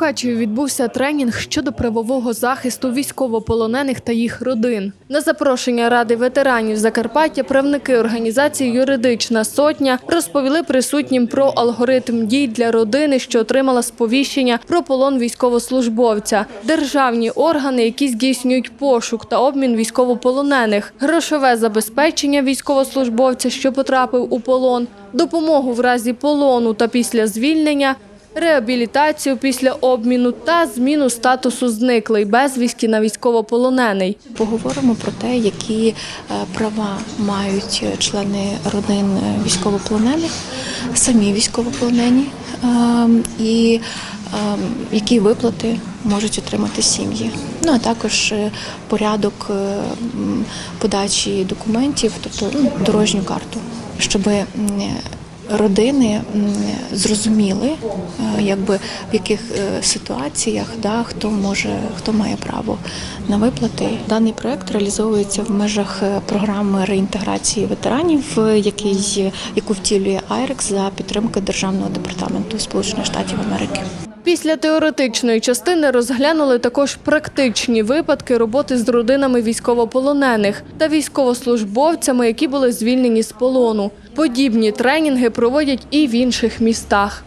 Мукачеві відбувся тренінг щодо правового захисту військовополонених та їх родин. На запрошення Ради ветеранів Закарпаття правники організації Юридична сотня розповіли присутнім про алгоритм дій для родини, що отримала сповіщення про полон військовослужбовця, державні органи, які здійснюють пошук та обмін військовополонених, грошове забезпечення військовослужбовця, що потрапив у полон, допомогу в разі полону та після звільнення, реабілітацію після обміну та зміну статусу зниклий безвісті на військовополонений. Поговоримо про те, які е, права мають члени родин е, військовополонених, самі військовополонені, ем, і ем, які виплати можуть отримати сім'ї. Ну а також е, порядок подачі документів, тобто ну, дорожню карту, щоб родини зрозуміли, е, якби в яких е, ситуаціях да, хто може, хто має право на виплати. Даний проект реалізовується в межах е, програми реінтеграції ветеранів, який, яку втілює Айрекс за підтримки Державного департаменту Сполучених Штатів Америки. Після теоретичної частини розглянули також практичні випадки роботи з родинами військовополонених та військовослужбовцями, які були звільнені з полону. Подібні тренінги проводять і в інших містах.